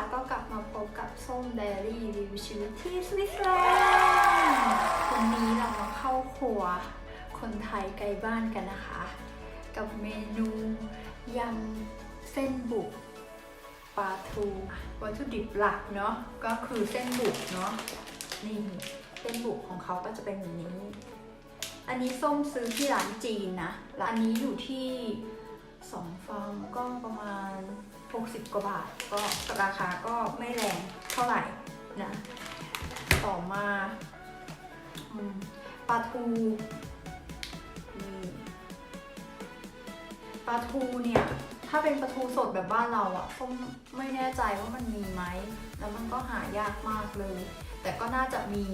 ะก็กลับมาพบกับส้มไดอารี่รีวิวชีวิตที่สวิตเซอร์แลนด์วันนี้เรามาเข้าครัวคนไทยไกลบ้านกันนะคะ กับเมนูยำเส้นบุกปลาทูวัตถุดิบหลักเนาะก็คือเส้นบุกเนาะนี่เส้นบุกของเขาก็จะเป็นแบบนี้ อันนี้ส้มซื้อที่ร้านจีนนะร้านนี้อยู่ที่สองฟองก็ประมาณ 60 กว่าบาท ก็ราคาก็ไม่แรงเท่าไหร่นะ ต่อมาอปลาทูนี่ปลาทูเนี่ย ถ้าเป็นปลาทูสดแบบบ้านเราอะส้มไม่แน่ใจว่ามันมีไหม แล้วมันก็หายากมากเลย แต่ก็น่าจะมี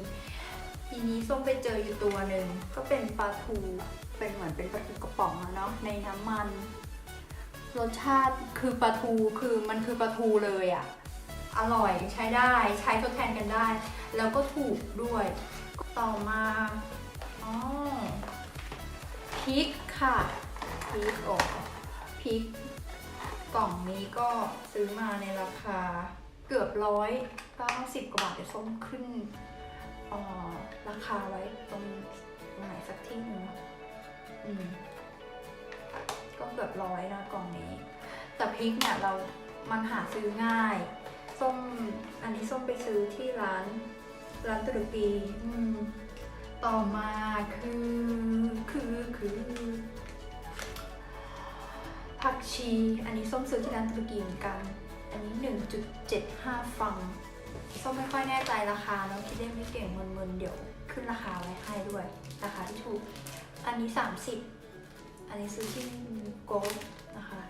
ทีนี้ส้มไปเจออยู่ตัวหนึ่งก็เป็นปลาทูเป็นเหมือนเป็นปลาทูกระป๋องอะเนาะในน้ำมัน รสชาติคือปลาทูคือมันคือปลาทูเลยอะอร่อยใช้ได้ใช้ทดแทนกันได้ แล้วก็ถูกด้วย ต่อมาอ๋อพริกค่ะพริกโอ้พริกกล่องนี้ก็ซื้อมาในราคาเกือบร้อยเก้าสิบกว่าบาทเดี๋ยวส้มขึ้นออราคาไว้ตรงไหนสักที่หนึ่งอืม ก็เกือบร้อยนะกล่องนี้ แต่พริกเนี่ยเรามันหาซื้อง่าย ส้มอันนี้ส้มไปซื้อที่ร้านร้านตุรกีต่อมาคือคือคือผักชี อันนี้ส้มซื้อที่ร้านตุรกีเหมือนกัน อันนี้ 1.75 ฟัง ส้มไม่ค่อยแน่ใจราคาแล้วคิดได้ไม่เก่งมึนๆเดี๋ยวขึ้นราคาไว้ให้ด้วย ราคาที่ถูก อันนี้ 30 อันนี้ซื้อที่โกลนะคะ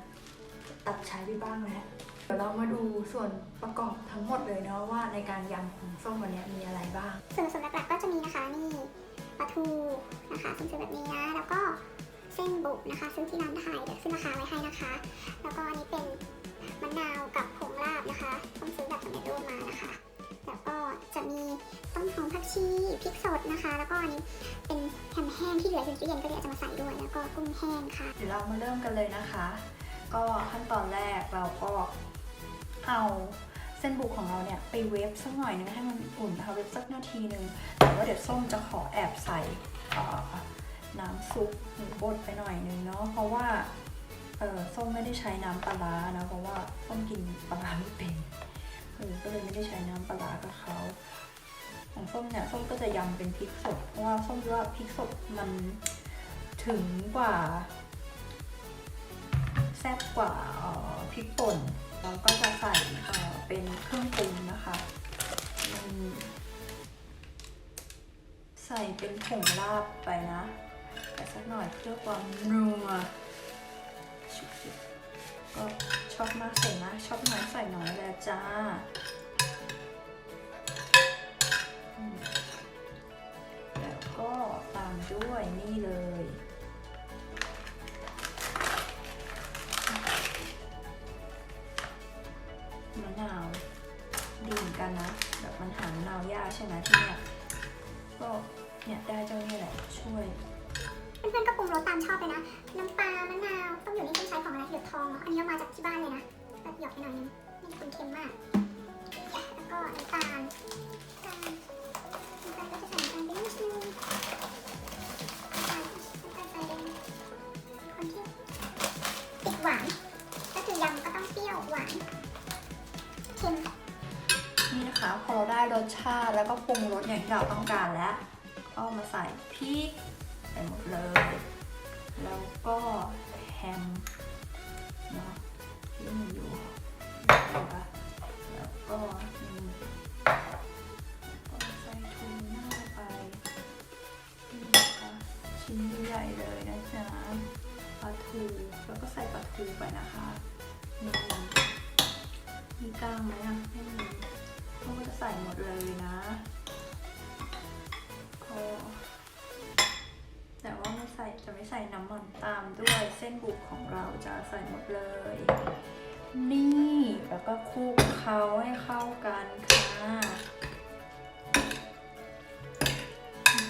ตัดใช้ไปบ้างแล้ว เดี๋ยวเรามาดูส่วนประกอบทั้งหมดเลยเนาะว่าในการยำของส้มวันนี้มีอะไรบ้าง ส่วนผสมหลักๆก็จะมีนะคะนี่ปลาทูนะคะซึ่งซื้อแบบนี้นะ แล้วก็เส้นบุกนะคะ ซึ่งที่ร้านไทยเดี๋ยวขึ้นราคาไว้ให้นะคะ แล้วก็อันนี้เป็นมะนาวกับผงลาบนะคะ ต้องซื้อแบบสำเร็จรูปมานะคะ แล้วก็จะมีต้นหอมผักชีพริกสดนะคะ แล้วก็อันนี้ แฮมแห้งที่เหลืออยู่ที่เย็นก็เลยเอาจะมาใส่ด้วย แล้วก็กุ้งแห้งค่ะ เดี๋ยวเรามาเริ่มกันเลยนะคะ ก็ขั้นตอนแรกเราก็เอาเส้นบุกของเราเนี่ยไปเวฟสักหน่อยนึงให้มันอุ่นนะคะเวฟสักนาทีหนึ่งแต่ว่าเดี๋ยวส้มจะขอแอบใส่น้ำซุปหรือบดไปหน่อยนึงเนาะเพราะว่าเออส้มไม่ได้ใช้น้ำปลาร้านะเพราะว่าส้มกินปลาไม่เป็นเออก็เลยไม่ได้ใช้น้ำปลากับเขา ของส้มเนี่ยส้มก็จะยำเป็นพริกสดเพราะว่าส้มคิดว่าพริกสดมันถึงกว่าแซ่บกว่าออพริกป่นเราก็จะใส่เออเป็นเครื่องปรุงนะคะใส่เป็นผงลาบไปนะแต่สักหน่อยเพื่อความนัวก็ชอบมากใส่นะชอบน้อยใส่น้อยแหละจ้า ด้วยนี่เลย มะนาวดีเหมือนกันนะ แบบมันหามะนาวยากใช่ไหมที่เนี่ยก็เนี่ยได้เจ้านี่แหละช่วยเพื่อนๆก็ปรุงรสตามชอบเลยนะ น้ำปลามะนาวต้มอยู่นี่ต้องใช้ของอะไรหยดทองอันนี้เอามาจากที่บ้านเลยนะก็หยอดไปหน่อยนึงไม่ได้คนเค็มมาก แล้วก็น้ำตาล ได้รสชาติแล้วก็ปรุงรสอย่างที่เราต้องการแล้ว ก็มาใส่พริกใส่หมดเลย แล้วก็แฮมเนาะที่มีอยู่แล้วก็นี่แล้วก็ใส่ทูน่าไปชิ้นใหญ่เลยนะจ๊ะปลาทูแล้วก็ใส่ปลาทูไปนะคะมีกล้างไหมอะไม่มี ก็จะใส่หมดเลยนะก็แต่ว่าไม่ใส่จะไม่ใส่น้ำมันตามด้วยเส้นบุกของเราจะใส่หมดเลย นี่แล้วก็คลุกเคล้าให้เข้ากันค่ะ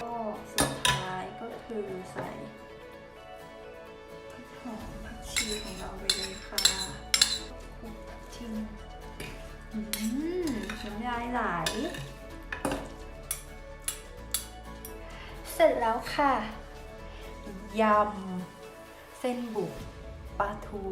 ก็สุดท้ายก็คือใส่หอมผักชีของเราไป ไหล เสร็จแล้วค่ะ ยำ เส้นบุกปลาทู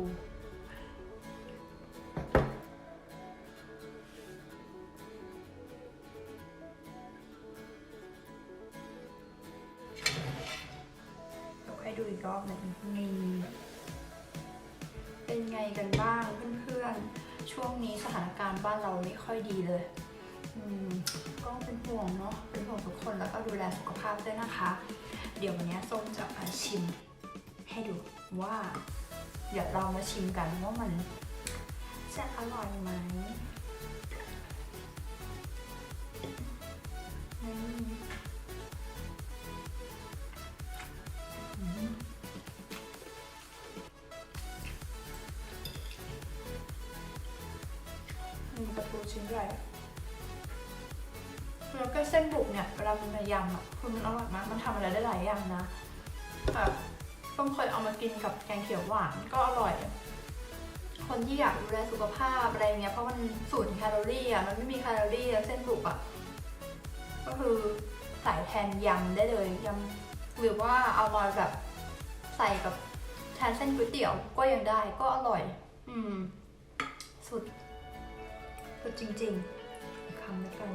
เราให้ดูอีกรอบหนึ่งนี่ เป็นไงกันบ้างเพื่อนๆ ช่วงนี้สถานการณ์บ้านเราไม่ค่อยดีเลยอืม ก็เป็นห่วงเนาะเป็นห่วงทุกคนแล้วก็ดูแลสุขภาพด้วยนะคะ เดี๋ยววันนี้ส้มจะมาชิม ให้ดูว่าเดี๋ยวเรามาชิมกันว่ามันจะอร่อยไหมอืมอืมมี แล้วก็เส้นบุกเนี่ยเวลามันมายำอะคือมันอร่อยมาก มันทำอะไรได้หลายอย่างนะแบบต้องเคยเอามากินกับแกงเขียวหวานก็อร่อย คนที่อยากดูแลสุขภาพอะไรเงี้ยเพราะมันศูนย์แคลอรี่อะมันไม่มีแคลอรี่อะเส้นบุกอะก็คือใส่แทนยำได้เลยยำหรือว่าเอามาแบบใส่กับแทนเส้นก๋วยเตี๋ยวก็ยังได้ก็อร่อย อืม สุด สุดจริงๆคำไม่กัน